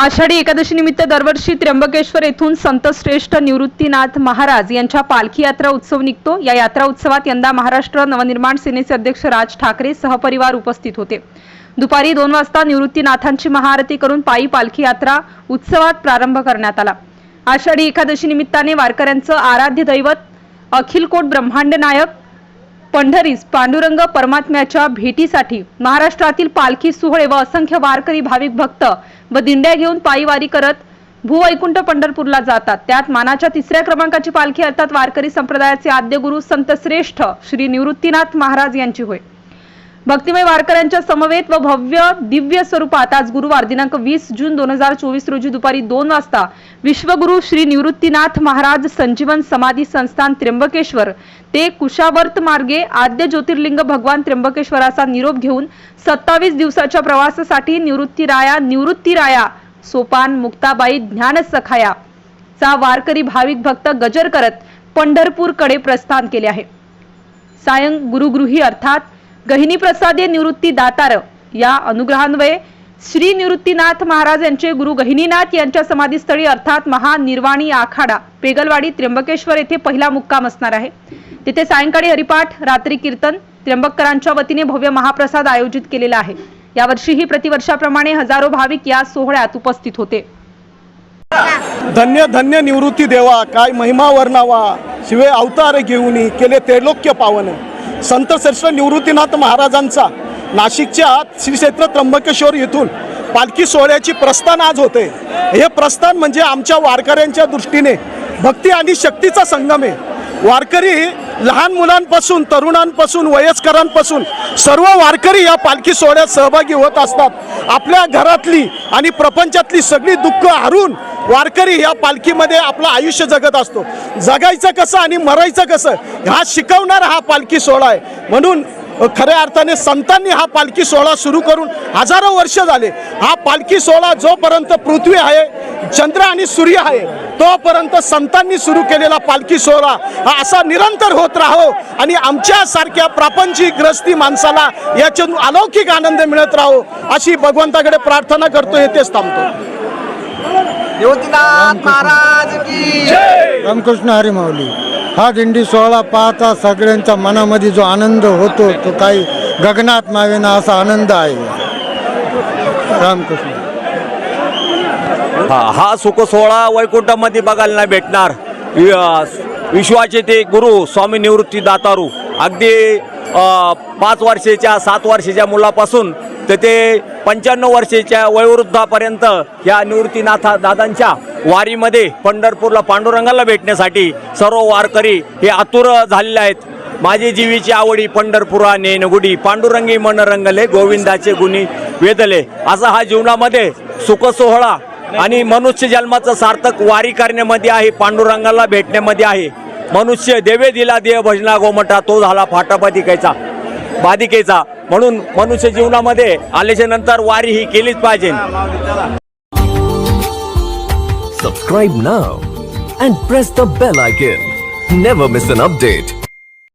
आषाढी एकादशी निमित्त दरवर्षी त्र्यंबकेश्वर येथून संतश्रेष्ठ निवृत्तीनाथ महाराज यांच्या पालखी यात्रा उत्सव निघतो. या यात्रा उत्सवात यंदा महाराष्ट्र नवनिर्माण सेनेचे अध्यक्ष राज ठाकरे सहपरिवार उपस्थित होते. दुपारी दोन वाजता निवृत्तीनाथांची महाआरती करून पायी पालखी यात्रा उत्सवात प्रारंभ करण्यात आला. आषाढी एकादशी निमित्ताने वारकऱ्यांचं आराध्य दैवत अखिलकोट ब्रह्मांड नायक पंढरीस पांडुरंग परमात्म्याच्या भेटीसाठी महाराष्ट्रातील पालखी सोहळे व असंख्य वारकरी भाविक भक्त व दिंड्या घेऊन पायी वारी करत भूवैकुंठ पंढरपूरला जातात. त्यात मानाच्या तिसऱ्या क्रमांकाची पालखी अर्थात वारकरी संप्रदायाचे आद्यगुरु संत श्रेष्ठ श्री निवृत्तीनाथ महाराज यांची होय. भक्तिमय वारकऱ्यांच्या समवेत व भव्य दिव्य स्वरूपात आज गुरुवार दिनांक वीस जून दोन हजार चोवीस रोजी दुपारी दोन वाजता विश्वगुरु श्री निवृत्तीनाथ महाराज संजीवन समाधी संस्थान त्र्यंबकेश्वर ते कुशावर्त मार्गे आद्य ज्योतिर्लिंग भगवान त्र्यंबकेश्वराचा निरोप घेऊन सत्तावीस दिवसाच्या प्रवासासाठी निवृत्तीराया निवृत्तीराया सोपान मुक्ताबाई ज्ञान सखाया चा वारकरी भाविक भक्त गजर करत पंढरपूरकडे प्रस्थान केले आहे. सायं गुरुगृही अर्थात गहिनी प्रसादे निवृत्ती दातार या अनुग्रहान्वये श्री निवृत्तीनाथ महाराज यांचे गुरु गहिनीनाथ यांच्या समाधीस्थळी अर्थात महानिर्वाणी आखाडा पेगलवाडी त्र्यंबकेश्वर येथे पहिला मुक्काम असणार आहे. तिथे सायंकाळी हरिपाठ रात्री कीर्तन त्र्यंबककरांच्या वतीने भव्य महाप्रसाद आयोजित केलेला आहे. यावर्षीही प्रतिवर्षाप्रमाणे हजारो भाविक या सोहळ्यात उपस्थित होते. धन्य धन्य निवृत्ती देवा काय महिमा वर्णावा शिवे अवतार घेऊन केले त्रैलोक्य पावन. संतश्रेष्ठ निवृत्तीनाथ महाराजांचा नाशिकच्या श्री क्षेत्र त्र्यंबकेश्वर येथून पालखी सोहळ्याची प्रस्थान आज होते. हे प्रस्थान म्हणजे आमच्या वारकऱ्यांच्या दृष्टीने भक्ती आणि शक्तीचा संगम आहे. वारकरी लहान मुलांपासून तरुणांपासून वयस्करांपासून सर्व वारकरी या पालखी सोहळ्यात सहभागी होत असतात. आपल्या घरातली आणि प्रपंचातली सगळी दुःख हरून वारकरी ह्या पालखीमध्ये आपलं आयुष्य जगत असतो. जगायचं कसं आणि मरायचं कसं हा शिकवणारा हा पालखी सोहळा आहे. म्हणून खऱ्या अर्थाने संतांनी हा पालखी सोहळा सुरू करून हजारो वर्ष झाले. हा पालखी सोहळा जोपर्यंत पृथ्वी आहे चंद्र आणि सूर्य आहे तोपर्यंत संतांनी सुरू केलेला पालखी सोहळा हा असा निरंतर होत राहो आणि आमच्यासारख्या प्रापंचिक ग्रस्ती माणसाला याच्यातून अलौकिक आनंद मिळत राहो अशी भगवंताकडे प्रार्थना करतो येथेच थांबतो. निवृत्तीनाथ महाराज की रामकृष्ण हरी माऊली हा दिंडी सोहळा पाहता सगळ्यांच्या मनामध्ये जो आनंद होतो तो काही गगनात मावेना असा आनंद आहे. रामकृष्ण. हा हा सुख सोहळा वैकुंठामध्ये बघायला नाही भेटणार. विश्वाचे ते गुरु स्वामी निवृत्ती दातारू अगदी पाच वर्षाच्या सात वर्षाच्या मुलापासून तर ते पंच्याण्णव वर्षाच्या वयोवृद्धापर्यंत या निवृत्तीनाथा दादांच्या वारीमध्ये पंढरपूरला पांडुरंगाला भेटण्यासाठी सर्व वारकरी हे आतुर झालेले आहेत. माझी जीवीची आवडी पंढरपुरा नेनगुडी पांडुरंगी मनरंगले गोविंदाचे गुणी वेदले. असा हा जीवनामध्ये सुखसोहळा आणि मनुष्य जन्माचं सार्थक वारी करण्यामध्ये आहे पांडुरंगाला भेटण्यामध्ये आहे. मनुष्य देवे दिला देव भजना गोमटा तो झाला फाटाबाधिकेचा बाधिकेचा. म्हणून मनुष्य जीवनामध्ये आल्याच्यानंतर वारी ही केलीच पाहिजे. Subscribe now and press the bell icon never miss an update